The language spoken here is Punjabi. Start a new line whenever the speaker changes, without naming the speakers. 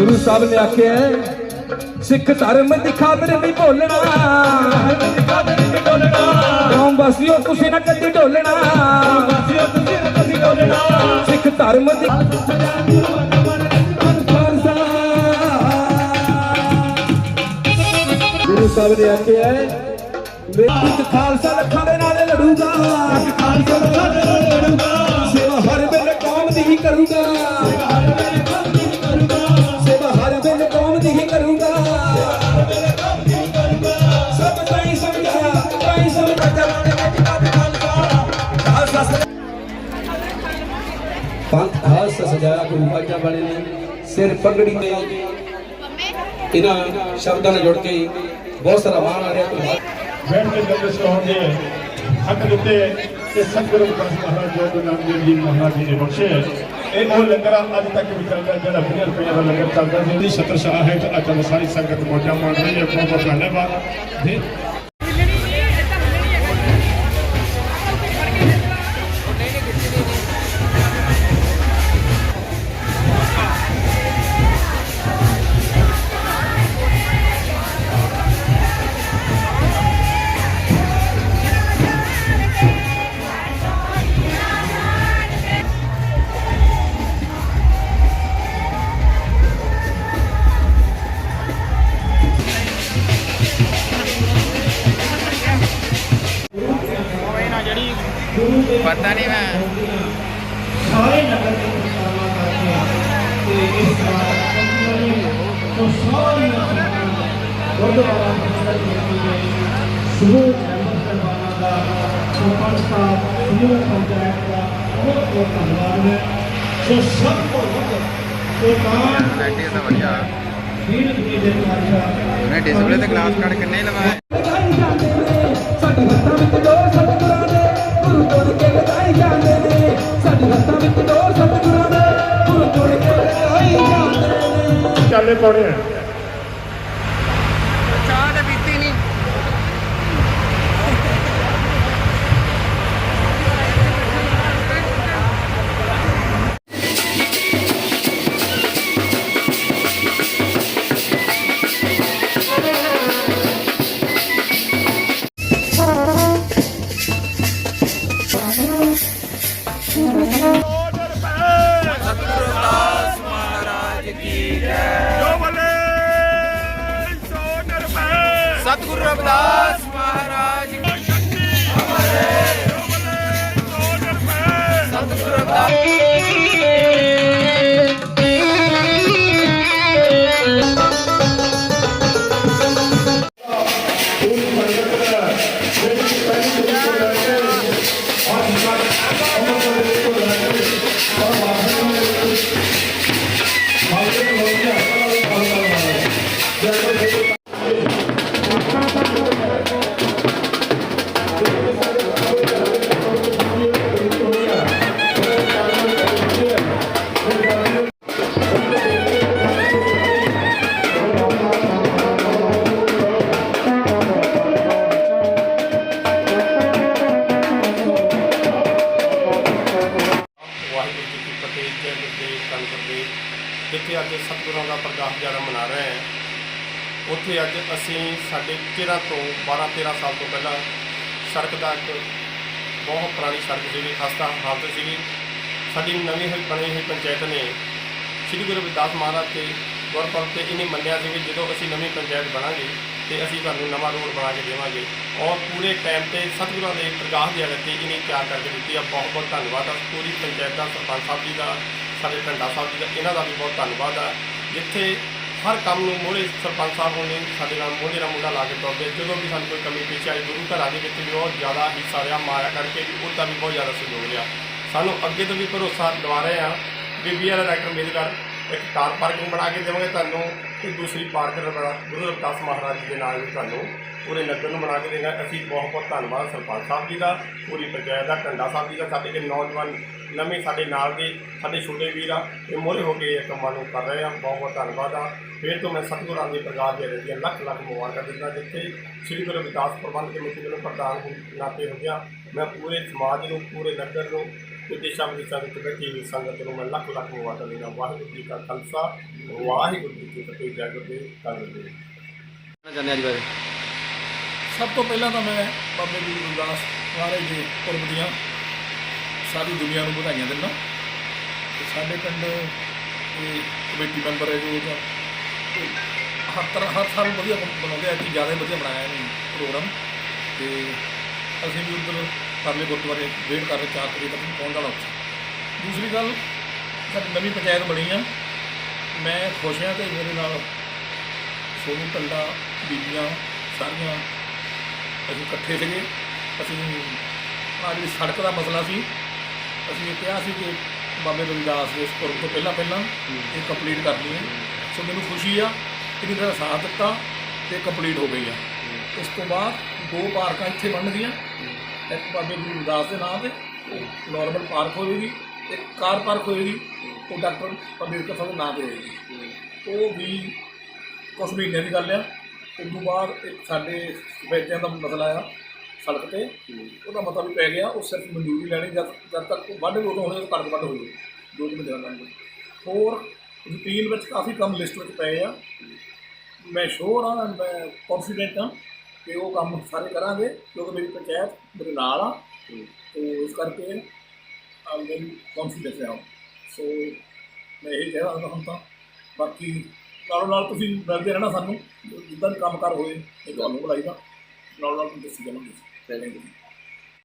ਗੁਰੂ ਸਾਹਿਬ ਨੇ ਆਖਿਆ ਸਿੱਖ ਧਰਮ ਦੀ ਖਾਤਰ ਵੀ ਬੋਲਣਾ। ਕੌਮ ਵਾਸੀਓ, ਤੁਸੀਂ ਨਾ ਕਦੀ ਢੋਲਣਾ ਸਿੱਖ ਧਰਮ ਦੀ ਗੁਰੂ ਸਾਹਿਬ ਨੇ ਆਖਿਆ ਮੇਰਾ ਖਾਲਸਾ ਲੱਖਾਂ ਦੇ ਨਾਲ ਲੜੂਗਾ। ਸੇਵਾ ਸਜਾਇਆ ਗੁਰੂ ਬਾਜਾ ਵਾਲੇ ਨੇ, ਸਿਰ ਪਗੜੀ ਤੇ ਇਹਨਾਂ ਸ਼ਬਦਾਂ ਨਾਲ ਜੁੜ ਕੇ ਬਹੁਤ ਸਾਰਾ ਮਾਣ ਆ ਰਿਹਾ ਧੰਨਵਾਦ
ਬੈਠ ਕੇ ਜਲਦ ਸਰਾਉਣ ਦੇ ਹੱਕ ਦਿੱਤੇ ਤੇ ਸਤਿਗੁਰੂ ਮਹਾਰਾਜ ਜੋ ਗੁਰੂ ਨਾਨਕ ਦੇਵ ਜੀ ਮਹਾਰਾਜ ਜੀ ਨੇ ਬਖਸ਼ੇ। ਇਹ ਉਹ ਲੰਗਰ ਅੱਜ ਤੱਕ ਵੀ ਚੱਲਦਾ, ਜਿਹੜਾ 20 ਰੁਪਏ ਦਾ ਲੰਗਰ ਚੱਲਦਾ ਸੀ। ਛਤਰ ਛਾਹ ਹੈ ਤੇ ਅੱਜ ਸਾਰੀ ਸੰਗਤ ਮੌਜਾਂ ਮਾਣ ਰਹੀ ਹੈ। ਬਹੁਤ ਬਹੁਤ ਧੰਨਵਾਦ। ਜੀ
ਪਤਾ ਨਹੀਂ ਮੈਂ।
ਸਾਰੇ ਨਗਰ ਦੇ ਮੁਸਲਮਾਨਾਂ ਕਰਕੇ ਤੇ ਇਸ ਤਰ੍ਹਾਂ ਤੋਂ ਸਾਰੀਆਂ ਗੁਰਦੁਆਰਾ ਮੰਦਰ ਦੇ ਸਮੂਹ ਮੈਂਬਰ ਸਰਬਾਨਾਂ ਦਾ ਸਰਪੰਚ ਸਾਹਿਬ ਸਮੂਹ ਪੰਚਾਇਤ ਦਾ ਬਹੁਤ ਬਹੁਤ ਧੰਨਵਾਦ ਹੈ। ਸੋ ਸਭ ਤੋਂ ਵੱਧ ਸਰਕਾਰ
ਬੈਠੀ ਵਧੀਆ।
ਦੀ ਦੇ ਪਾਤਸ਼ਾਹ
ਉਹਨੇ ਡਿਸਪਲੇ ਤੇ ਗਲਾਸ ਕੱਢ ਕੇ ਨਹੀਂ ਲਵਾਇਆ
ਲਗਾਈ ਜਾਂਦੇ ਨੇ ਸਾਡੇ ਹੱਥਾਂ ਵਿੱਚ ਦੋ ਸਤਿਗੁਰਾਂ ਦੇ ਜਾਂਦੇ ਨੇ
ਚਾਲੇ
ਵਾਹਿਗੁਰੂ ਜੈ ਗੁਰਦੇਵ ਧੰਨ ਜਿੱਥੇ ਅੱਜ ਸਤਿਗੁਰਾਂ ਦਾ ਪ੍ਰਕਾਸ਼ ਦਿਹਾੜਾ ਮਨਾ ਰਹੇ ਹਾਂ। ਉੱਥੇ ਅੱਜ ਅਸੀਂ ਸਾਡੇ 13 ਤੋਂ 12 13 ਸਾਲ ਤੋਂ ਪਹਿਲਾਂ ਸੜਕ ਦਾ ਇੱਕ ਬਹੁਤ ਪੁਰਾਣੀ ਸੜਕ ਸੀਗੀ ਖਸਤਾ ਹਾਲਤ ਸੀਗੀ। ਸਾਡੀ ਨਵੀਂ ਹੋਈ, ਬਣੀ ਹੋਈ ਪੰਚਾਇਤ ਨੇ ਸ੍ਰੀ ਗੁਰੂ ਰਵਿਦਾਸ ਮਹਾਰਾਜ ਤੇ ਗੁਰਪੁਰਬ ਤੇ ਇਹਨੇ ਮੰਨਿਆ ਸੀ ਕਿ ਜਦੋਂ ਅਸੀਂ ਨਵੀਂ ਪੰਚਾਇਤ ਬਣਾਂਗੇ ਤੇ ਅਸੀਂ ਤੁਹਾਨੂੰ ਨਵਾਂ ਰੋਡ ਬਣਾ ਕੇ ਦੇਵਾਂਗੇ। ਔਰ ਪੂਰੇ ਟਾਈਮ ਤੇ ਸਤਿਗੁਰਾਂ ਦੇ ਪ੍ਰਕਾਸ਼ ਦਿਹਾੜੇ ਤੇ ਇਹਨੇ ਤਿਆਰ ਕਰਕੇ ਦਿੱਤੀ ਆ। ਬਹੁਤ ਬਹੁਤ ਧੰਨਵਾਦ ਆ। ਪੂਰੀ ਪੰਚਾਇਤ ਦਾ, ਸਰਪੰਚ ਸਾਹਿਬ ਜੀ ਦਾ ਸਾਡੇ ਢੰਡਾ ਸਾਹਿਬ ਜੀ ਦਾ, ਇਹਨਾਂ ਦਾ ਵੀ ਬਹੁਤ ਧੰਨਵਾਦ ਆ। ਜਿੱਥੇ ਹਰ ਕੰਮ ਨੂੰ ਮੋਹਰੇ ਸਰਪੰਚ ਸਾਹਿਬ ਹੋਣੇ, ਸਾਡੇ ਨਾਲ ਮੋਹਰੇ ਦਾ ਮੁੰਡਾ ਲਾ ਕੇ ਤੁਰਦੇ, ਜਦੋਂ ਵੀ ਸਾਨੂੰ ਕੋਈ ਕਮੀ ਪੇਸ਼ ਆਈ, ਗੁਰੂ ਘਰਾਂ ਦੇ ਵਿੱਚ ਵੀ ਬਹੁਤ ਜ਼ਿਆਦਾ ਹਿੱਸਾ ਰਿਹਾ, ਮਾਇਆ ਕਰਕੇ ਵੀ ਉਹਦਾ ਵੀ ਬਹੁਤ ਜ਼ਿਆਦਾ ਸਹਿਯੋਗ ਰਿਹਾ ਸਾਨੂੰ ਅੱਗੇ ਤੋਂ ਵੀ ਭਰੋਸਾ ਦਿਵਾ ਰਹੇ ਆ, ਵੀ ਆਰ ਡਾਕਟਰ ਅੰਬੇਦਕਰ ਇੱਕ ਕਾਰ ਪਾਰਕਿੰਗ ਬਣਾ ਕੇ ਦੇਵਾਂਗੇ, ਤੁਹਾਨੂੰ ਤੇ ਦੂਸਰੀ ਪਾਰਕ ਬਣਾ ਗੁਰੂ ਰਵਿਦਾਸ ਮਹਾਰਾਜ ਜੀ ਦੇ ਨਾਲ ਵੀ ਤੁਹਾਨੂੰ ਪੂਰੇ ਨਗਰ ਨੂੰ ਬਣਾ ਕੇ ਦੇਣਾ ਅਸੀਂ ਬਹੁਤ ਬਹੁਤ ਧੰਨਵਾਦ ਸਰਪੰਚ ਸਾਹਿਬ ਜੀ ਦਾ, ਪੂਰੀ ਪੰਚਾਇਤ ਦਾ ਟੰਡਾ ਸਾਹਿਬ ਜੀ ਦਾ, ਸਾਡੇ ਦੇ ਨੌਜਵਾਨ ਨਵੇਂ ਸਾਡੇ ਨਾਲ ਦੇ, ਸਾਡੇ ਛੋਟੇ ਵੀਰ ਆ, ਇਹ ਮੋਰੇ ਹੋ ਕੇ ਇਹ ਕੰਮਾਂ ਨੂੰ ਕਰ ਰਹੇ ਆ। ਬਹੁਤ ਬਹੁਤ ਧੰਨਵਾਦ ਆ। ਫਿਰ ਤੋਂ ਮੈਂ ਸਤਿਗੁਰਾਂ ਦੇ ਪ੍ਰਕਾਸ਼ ਦੇ ਰਹੀਆਂ ਲੱਖ ਲੱਖ ਮੁਬਾਰਕਾਂ ਦਿੰਦਾ ਜਿੱਥੇ ਸ੍ਰੀ ਗੁਰੂ ਰਵਿਦਾਸ ਪ੍ਰਬੰਧ ਕਮੇਟੀ ਵੱਲੋਂ ਪ੍ਰਧਾਨ ਨਾਤੇ ਹੋ ਗਿਆ। ਮੈਂ ਪੂਰੇ ਸਮਾਜ ਨੂੰ, ਪੂਰੇ ਨਗਰ ਨੂੰ ਤੇ ਵਿਦੇਸ਼ਾਂ ਵਿੱਚ ਬੈਠੀ ਹੋਈ ਸੰਗਤ ਨੂੰ ਮੈਂ ਲੱਖ ਲੱਖ ਮੁਬਾਰਕਾਂ ਦਿੰਦਾ ਵਾਹਿਗੁਰੂ ਜੀ ਕਾ ਖਾਲਸਾ ਵਾਹਿਗੁਰੂ ਜੀ ਕੀ ਫਤਿਹ ਜੈ ਗੁਰਦੇਵ ਧੰਨਵਾਦ
ਜਾਣਿਆ ਜੀ ਬਾਰੇ
ਸਭ ਤੋਂ ਪਹਿਲਾਂ ਤਾਂ ਮੈਂ ਬਾਬੇ ਗੁਰੂ ਗੁਰਦਾਸ ਮਹਾਰਾਜ ਦੇ ਪੁਰਬ ਦੀਆਂ ਸਾਰੀ ਦੁਨੀਆ ਨੂੰ ਵਧਾਈਆਂ ਦਿੰਦਾ ਤੇ ਸਾਡੇ ਪਿੰਡ ਇਹ ਕਮੇਟੀ ਮੈਂਬਰ ਹੈ ਜੋ ਜਾਂ ਹਰ ਤਰ੍ਹਾਂ ਹਰ ਸਾਲ ਵਧੀਆ ਬਣ- ਬਣਾਉਂਦੇ ਆ ਕਿ ਜ਼ਿਆਦਾ ਵਧੀਆ ਬਣਾਇਆ ਇਹਨੇ ਪ੍ਰੋਗਰਾਮ। ਤੇ ਅਸੀਂ ਵੀ ਉੱਧਰ ਪਰਲੇ ਗੁਰਦੁਆਰੇ ਵੇਟ ਕਰ ਰਹੇ ਚਾਰ ਤਰੀਕ ਤੱਕ ਪਹੁੰਚ ਜਾਣਾ ਉੱਥੇ। ਦੂਸਰੀ ਗੱਲ ਸਾਡੀ ਨਵੀਂ ਪੰਚਾਇਤ ਬਣੀ ਆ। ਮੈਂ ਖੁਸ਼ ਹਾਂ ਕਿ ਮੇਰੇ ਨਾਲ ਸੋਨੂੰ ਟੰਡਾ ਬੀਬੀਆਂ ਸਾਰੀਆਂ ਅਸੀਂ ਇਕੱਠੇ ਸੀਗੇ। ਅਸੀਂ ਆਹ ਜਿਹੜੀ ਸੜਕ ਦਾ ਮਸਲਾ ਸੀ ਅਸੀਂ ਇਹ ਕਿਹਾ ਸੀ ਕਿ ਬਾਬੇ ਰਵਿਦਾਸ ਦੇ ਇਸ ਪੁਰਬ ਤੋਂ ਪਹਿਲਾਂ ਪਹਿਲਾਂ ਇਹ ਕੰਪਲੀਟ ਕਰਨੀ ਹੈ ਸੋ ਮੈਨੂੰ ਖੁਸ਼ੀ ਆ ਕਿ ਮੇਰਾ ਸਾਥ ਦਿੱਤਾ ਤੇ ਕੰਪਲੀਟ ਹੋ ਗਈ ਆ। ਉਸ ਤੋਂ ਬਾਅਦ ਦੋ ਪਾਰਕਾਂ ਇੱਥੇ ਬਣਨਗੀਆਂ। ਇੱਕ ਬਾਬੇ ਗੁਰੂ ਰਵਿਦਾਸ ਦੇ ਨਾਮ ਤੇ ਨਾਰਮਲ ਪਾਰਕ ਹੋਵੇਗੀ ਇੱਕ ਕਾਰ ਪਾਰਕ ਹੋਵੇਗੀ ਉਹ ਡਾਕਟਰ ਅੰਬੇਦਕਰ ਸਾਹਿਬ ਦੇ ਨਾਮ ਤੇ ਹੋਵੇਗੀ। ਉਹ ਵੀ ਕੁਛ ਮਹੀਨਿਆਂ ਦੀ ਗੱਲ ਆ। ਉਸ ਤੋਂ ਬਾਅਦ ਇੱਕ ਸਾਡੇ ਸਫੈਦਿਆਂ ਦਾ ਮਸਲਾ ਆ ਸੜਕ ਤੇ। ਉਹਦਾ ਮਤਾ ਵੀ ਪੈ ਗਿਆ ਉਹ ਸਿਰਫ ਮਨਜ਼ੂਰੀ ਲੈਣੀ ਜਦ ਜਦ ਤੱਕ ਉਹ ਵੱਢ ਉਦੋਂ ਹੋਣੇ ਕਣਕ ਵੱਢ ਹੋਈ ਦੋ ਮਹੀਨੇ ਦਾ ਹੋਰ ਰੂਟੀਨ ਵਿੱਚ ਕਾਫੀ ਕੰਮ ਲਿਸਟ ਵਿੱਚ ਪਏ ਆ। ਮੈਂ ਸ਼ੋਰ ਆ ਮੈਂ ਕੌਨਫੀਡੈਂਟ ਹਾਂ ਕਿ ਉਹ ਕੰਮ ਸਾਰੇ ਕਰਾਂਗੇ ਕਿਉਂਕਿ ਮੇਰੀ ਪੰਚਾਇਤ ਮੇਰੇ ਨਾਲ ਆ। ਤੇ ਇਸ ਕਰਕੇ ਆ ਮੇਰੀ ਕੌਨਫੀਡੈਂਸ ਹੈ ਸੋ ਮੈਂ ਇਹ ਕਹਿ ਰਿਹਾ ਹਾਂ ਤਾਂ। ਬਾਕੀ ਨਾਲੋਂ ਨਾਲ ਤੁਸੀਂ ਮਿਲਦੇ ਰਹਿਣਾ ਸਾਨੂੰ। ਜਿੱਦਾਂ ਵੀ ਕੰਮਕਾਰ ਹੋਏ ਇਹ ਤੁਹਾਨੂੰ ਬੁਲਾਈਦਾ। ਨਾਲ ਨਾਲ ਤੁਸੀਂ ਦੱਸੀ ਜਾਵਾਂਗੇ ਥੈਂਕ ਯੂ